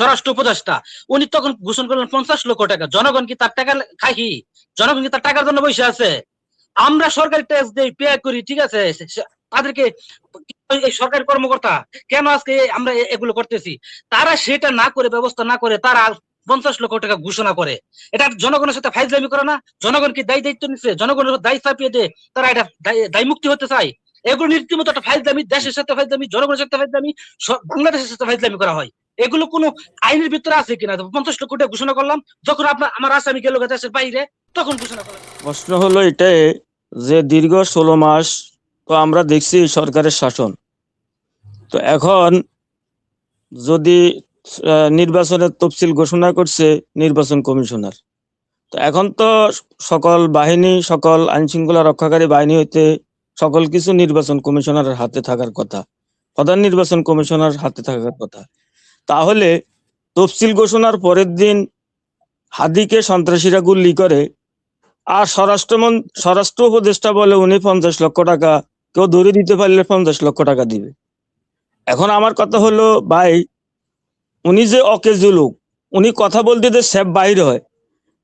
স্বরাষ্ট্র উপদেষ্টা, উনি তখন ঘোষণা করলেন পঞ্চাশ লক্ষ টাকা। জনগণ কি তার টাকা খাই জনগণ কি তার টাকার জন্য বসে আছে? আমরা সরকারি ট্যাক্স দেই পে করি, ঠিক আছে? তাদেরকে সরকারি কর্মকর্তা, কেন আজকে আমরা এগুলো করতেছি? তারা সেটা না করে, ব্যবস্থা না করে তারা পঞ্চাশ লক্ষ টাকা ঘোষণা করে। এটা জনগণের সাথে ফাইজলামি করে না? জনগণ কি দায়ী দায়িত্ব নিচ্ছে জনগণের দায়ী চাপিয়ে দিয়ে তারা এটা দায়ী- মুক্তি হতে চায়? এগুলো রীতিমতো একটা ফাইজলামি, দেশের সাথে ফাইজলামি, জনগণের সাথে ফাইজলামি বাংলাদেশের সাথে ফাইজলামি করা হয়। এগুলো কোনো আইনের ভিতরে আছে কিনা? পঞ্চাশ লক্ষ টাকা ঘোষণা করলাম, যখন আপনার, আমার আসামি গেল দেশের বাইরে, তখন ঘোষণা করলাম। প্রশ্ন হলো এটাই যে দীর্ঘ ষোলো মাস তো আমরা দেখছি সরকারের শাসন। তো এখন যদি নির্বাচনের তফসিল ঘোষণা করছে নির্বাচন কমিশনার। তো এখন তো সকল বাহিনী, সকল আইন শৃঙ্খলা রক্ষাকারী বাহিনী হইতে সকল কিছু নির্বাচন কমিশনারের হাতে থাকার কথা, প্রধান নির্বাচন কমিশনার হাতে থাকার কথা। তাহলে তফসিল ঘোষণার পরের দিন হাদিকে সন্ত্রাসীরা গুল্লি করে। আর স্বরাষ্ট্রমন স্বরাষ্ট্র উপদেষ্টা বলে উনি পঞ্চাশ লক্ষ টাকা, কেউ ধরে দিতে পারলে পঞ্চাশ লক্ষ টাকা দিবে। এখন আমার কথা হলো, ভাই, উনি যে অকেজু লোক, উনি কথা বলতে যে স্যাপ বাইর হয়,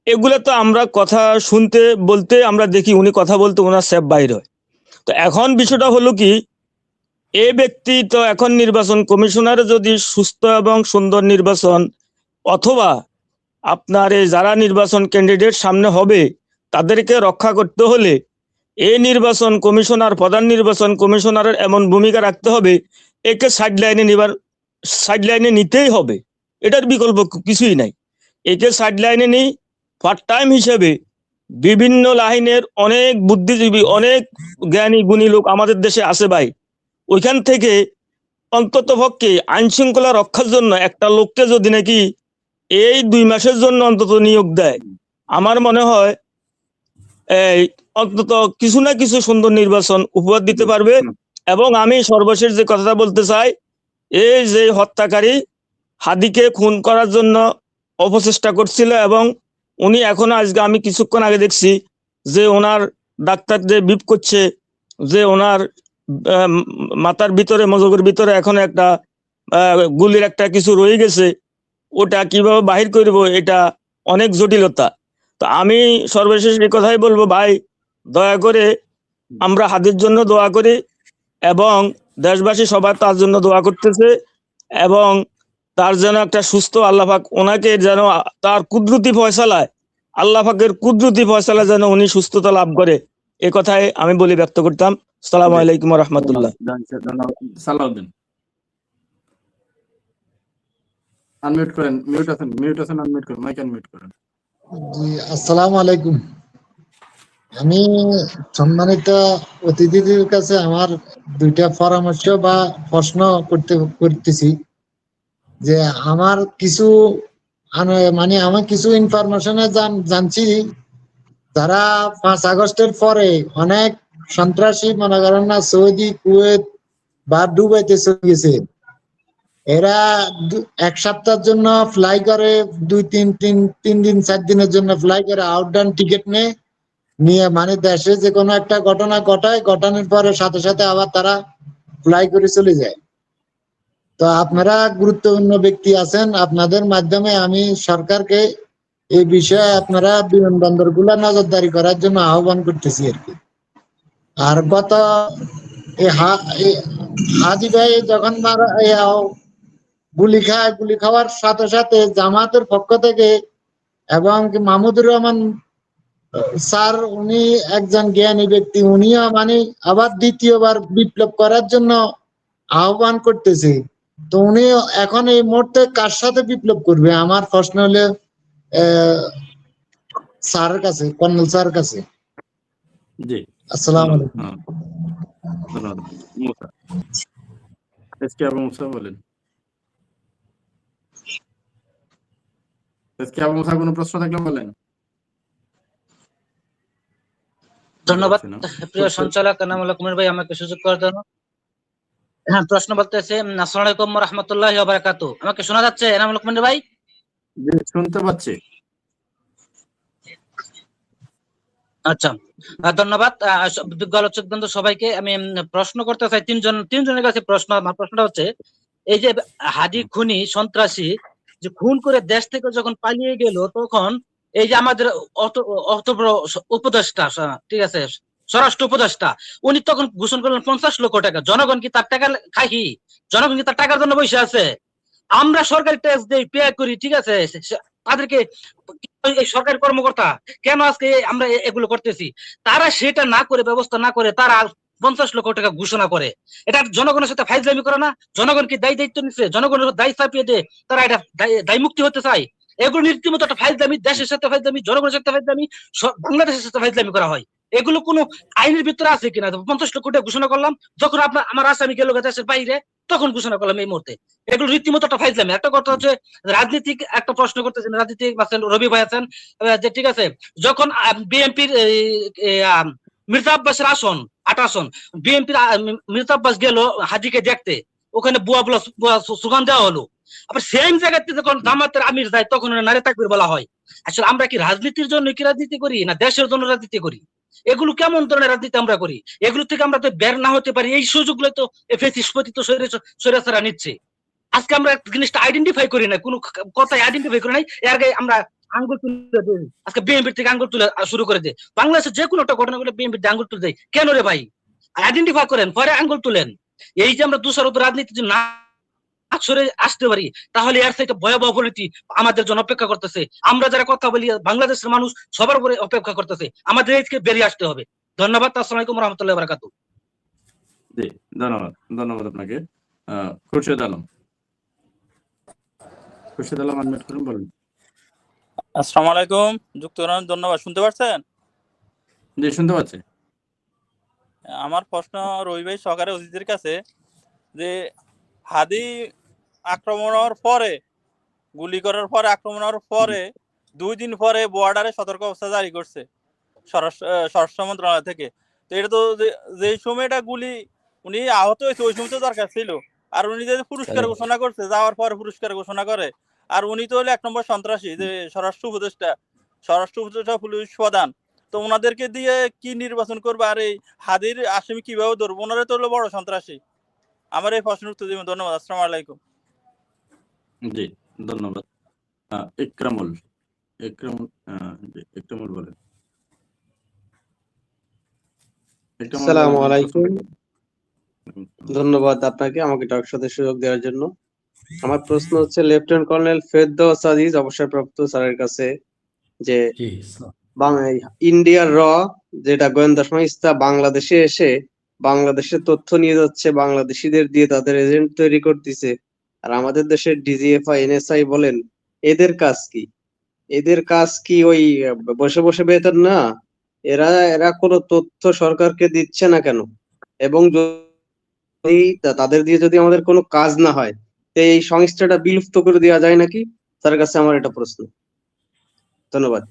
এগুলো তো আমরা কথা শুনতে, বলতে আমরা দেখি, উনি কথা বলতে ওনার স্যাপ বাইর হয়। তো এখন বিষয়টা হলো কি এ ব্যক্তি তো এখন নির্বাচন কমিশনার, যদি সুস্থ এবং সুন্দর নির্বাচন, অথবা আপনার এই যারা নির্বাচন ক্যান্ডিডেট সামনে হবে, তাদেরকে রক্ষা করতে হলে এই নির্বাচন কমিশনার, প্রধান নির্বাচন কমিশনারের এমন ভূমিকা রাখতে হবে, একে সাইড লাইনে নিবার সাইড লাইনে নিতেই হবে। এটার বিকল্প কিছুই নাই। একে সাইড লাইনে নিই পার্ট টাইম হিসেবে বিভিন্ন লাইনের অনেক বুদ্ধিজীবী, অনেক জ্ঞানী, গুণী লোক আমাদের দেশে আছে ভাই। ওইখান থেকে অন্তত পক্ষে আইন শৃঙ্খলা রক্ষার জন্য একটা লোককে যদি নাকি এই দুই মাসের জন্য অন্তত নিয়োগ দেয়। আমার মনে হয় এই অন্তত কিছু না কিছু সুন্দর নির্বাচন উপহার দিতে পারবে এবং আমি সর্বশেষ যে কথাটা বলতে চাই এই যে হত্যাকারী হাদিকে খুন করার জন্য অপচেষ্টা করছিল এবং উনি এখনও আজকে আমি কিছুক্ষণ আগে দেখছি যে ওনার ডাক্তার যে বিপ করছে যে ওনার মাথার ভিতরে মজগের ভিতরে এখন একটা গুলির একটা কিছু রয়ে গেছে, ওটা কীভাবে বাহির করব এটা অনেক জটিলতা। তো আমি সর্বশেষ এই কথাই বলব, ভাই, দয়া করে আমরা হাতের জন্য দোয়া করি এবং দেশবাসী সবাই তার জন্য দোয়া করতেছে এবং তার যেন একটা সুস্থ আল্লাহ পাক ওনাকে যেন তার কুদরতি ফয়সালায়, আল্লাহ পাকের কুদরতি ফয়সালা যেন উনি সুস্থতা লাভ করে। এ কথাই আমি বলি ব্যক্ত করতাম। সালাম আলাইকুম রহমতুল্লাহ সালাউদ্দিন আনমিউট করেন। মিউট আছেন। মিউট আছেন আনমিউট করেন। মাইক আনমিউট করেন। জি আসসালামু আলাইকুম। আমি সম্মানিত অতিথিদের কাছে আমার দুইটা পরামর্শ বা প্রশ্ন করতে করতেছি যে আমার কিছু মানে আমার কিছু ইনফরমেশনে জানছি যারা পাঁচ আগস্টের পরে অনেক সন্ত্রাসী, মনে করেন না, সৌদি, কুয়েত বা দুবাইতে চলে গেছে, এরা এক সপ্তাহের জন্য ফ্লাই করে, দুই, তিন তিন তিন দিন, চার দিনের জন্য ফ্লাই করে আউটডাউন টিকিট নেয়, নিয়ে মানে দেশে যে কোনো একটা ঘটনা ঘটায়, ঘটানোর পরে সাথে সাথে আবার তারা ফ্লাই করে চলে যায়। তো আপনারা গুরুত্বপূর্ণ ব্যক্তি আছেন, আপনাদের মাধ্যমে আমি সরকারকে এই বিষয়ে আপনারা বিমানবন্দরগুলা নজরদারি করার জন্য আহ্বান করতেছি আর কি। আর গত হাজি ভাই যখন মারা গুলি খায়, গুলি খাওয়ার সাথে সাথে জামাতের পক্ষ থেকে এবং মাহমুদুর রহমান স্যার, উনি একজন জ্ঞানী ব্যক্তি, উনিও মানে আবার দ্বিতীয়বার বিপ্লব করার জন্য আহ্বান করতেছে। তো উনি এখন এই মুহূর্তে কার সাথে বিপ্লব করবে? আমার প্রশ্ন হলে স্যারের কাছে কর্নেল স্যারের কাছে। জি। আসসালাম আলাইকুম। হ্যাঁ। ধন্যবাদ। মুসা আবু মুসা বলেন। আবু মুসা কোনো প্রশ্ন থাকলে বলেন। ধন্যবাদ প্রিয় সঞ্চালক এনামুল্লাহ কুমির ভাই আমাকে সুযোগ করার জন্য। হ্যাঁ প্রশ্ন বলতেছে আসসালামু আলাইকুম রহমতুল্লাহ বারাকাত আমাকে শোনা যাচ্ছে এনামুল্লাহ কুমির ভাই? শুনতে পাচ্ছি। আচ্ছা ধন্যবাদ। বিজ্ঞ আলোচক বন্ধু, সবাইকে আমি প্রশ্ন করতে চাই। তিনজন, তিনজনের কাছে প্রশ্ন। আমার প্রশ্নটা হচ্ছে, এই যে হাদি, খুনি, সন্ত্রাসী, যে খুন করে দেশ থেকে যখন পালিয়ে গেল, তখন এই যে আমাদের অত উপদেষ্টা ঠিক আছে, স্বরাষ্ট্র উপদেষ্টা, উনি তখন ঘোষণা করলেন পঞ্চাশ লক্ষ টাকা। জনগণ কি তার টাকা খাই? জনগণ কি তার টাকার জন্য বসে আছে? আমরা সরকারি ট্যাক্স দেই পে করি, ঠিক আছে? তাদেরকে এই সরকারি কর্মকর্তা, কেন আজকে আমরা এগুলো করতেছি? তারা সেটা না করে, ব্যবস্থা না করে, তারা পঞ্চাশ লক্ষ টাকা ঘোষণা করে। এটা জনগণের সাথে ফাইজলামি করে না? জনগণ কি দায়ী দায়িত্ব নিচ্ছে জনগণের দায়ী চাপিয়ে দিয়ে তারা এটা দায়ী- দায়ী মুক্তি হতে চায়? এগুলো রীতিমতো একটা ফাইজলামি, দেশের সাথে ফাইজলামি, জনগণের সাথে ফাইজলামি বাংলাদেশের সাথে ফাইজলামি করা হয়। এগুলো কোনো আইনের ভিতরে আছে কিনা? পঞ্চাশ লক্ষ টাকা ঘোষণা করলাম, যখন আপনার, আমার আসামি গেল দেশের বাইরে তখন ঘোষণা করলাম এই মুহূর্তে। এগুলো রীতিমতো একটা ফাইজলামি। একটা কথা হচ্ছে, রাজনীতিক একটা প্রশ্ন করতেছেন, রাজনীতিক আছেন রবি ভাই আছেন যে ঠিক আছে, যখন বিএনপির মির্জা আব্বাসের আসন, আট আসন, বিএনপির মির্জা আব্বাস গেল হাজিকে দেখতে। ওখানে বুয়া বুলা সুগান দেওয়া হলো। আবার সেম জায়গাতে যখন জামাতের আমির যায়, তখন নারে তাকবির বলা হয়। আসলে আমরা কি রাজনীতির জন্য কি রাজনীতি করি, না দেশের জন্য রাজনীতি করি? এগুলো কেমন ধরনের রাজনীতি আমরা করি? এগুলো থেকে আমরা তো বের না হতে পারি। এই সুযোগগুলো তো ফেসিসপতি তো সৈরাসারা নিচ্ছে। আজকে আমরা জিনিসটা আইডেন্টিফাই করি না কোনো কথাই আইডেন্টিফাই করি নাই। এর আগে আমরা আঙ্গুল তুলে আজকে বিএনপি থেকে আঙ্গুল তুলে শুরু করে দেয় বাংলাদেশে যে কোনো একটা ঘটনা ঘটলে বিএনপি আঙ্গুল তুলে দেয় কেন রে ভাই? আইডেন্টিফাই করেন, পরে আঙ্গুল তুলেন। এই যে আমরা দুশারত রাজনীতি না সরে আসতে পারি তাহলে এর থেকে ভয়াবহ পরিণতি আমাদের জন্য অপেক্ষা করতেছে। আমরা যারা কথা বলি বাংলাদেশের মানুষ সবার উপরে অপেক্ষা করতেছে। আমাদের এইকে বেরিয়ে আসতে হবে। ধন্যবাদ আসসালামু আলাইকুম রহমতুল্লাহ বারাকাতু জি ধন্যবাদ ধন্যবাদ আপনাকে। খুরশেদ আলম। খুরশেদ আলম আনমিউট করুন বলুন। আসসালামু আলাইকুম যুক্তরাজ্য ধন্যবাদ শুনতে পাচ্ছেন জি শুনতে পাচ্ছি। আমার প্রশ্ন রবি ভাই সহকারী অতিথির কাছে যে হাদি আক্রমণ হওয়ার পরে গুলি করার পরে আক্রমণ হওয়ার পরে দুই দিন পরে বর্ডারে সতর্ক অবস্থা জারি করছে স্বরাষ্ট্র মন্ত্রণালয় থেকে। তো এটা তো যে- যে সময়টা গুলি উনি আহত হয়েছে ওই সময় তো দরকার ছিল। আর উনি যে পুরস্কার ঘোষণা করছে যাওয়ার পর পুরস্কার ঘোষণা করে। আর উনি তো হলো এক নম্বর সন্ত্রাসী যে স্বরাষ্ট্র উপদেষ্টা স্বরাষ্ট্র উপদেষ্টা পুলিশ প্রধান। তো ওনাদেরকে দিয়ে কি নির্বাচন করবে? আর এই হাদির আসামি কীভাবে ধরবো? ওনারা তো হলো বড় সন্ত্রাসী। আমার এই প্রশ্নের উত্তর দিবেন ধন্যবাদ আসসালামু আলাইকুম। জি ধন্যবাদ। ইকরামুল ইকরামুল জি, ইকরামুল বলেন। আসসালামু আলাইকুম। ধন্যবাদ আপনাকে আমাকে টক সাথে সুযোগ দেওয়ার জন্য। আমার প্রশ্ন হচ্ছে লেফটেন্যান্ট কর্নেল ফেরদৌস আজিজ অবসরপ্রাপ্ত স্যারের কাছে যে ইন্ডিয়ার র যেটা গোয়েন্দা সংস্থা বাংলাদেশে এসে বাংলাদেশের তথ্য নিয়ে যাচ্ছে, বাংলাদেশিদের দিয়ে তাদের এজেন্ট তৈরি করতেছে। আর আমাদের দেশের ডিজিএফআই এনএসআই বলেন, এদের কাজ কি? এদের কাজ কি ওই বসে বসে বেতন না? এরা এরা কোনো তথ্য সরকারকে দিচ্ছে না কেন? এবং যদি তাদের দিয়ে যদি আমাদের কোনো কাজ না হয়, তো এই সংস্থাটা বিলুপ্ত করে দেওয়া যায় নাকি? তার কাছে আমার এটা প্রশ্ন। ধন্যবাদ।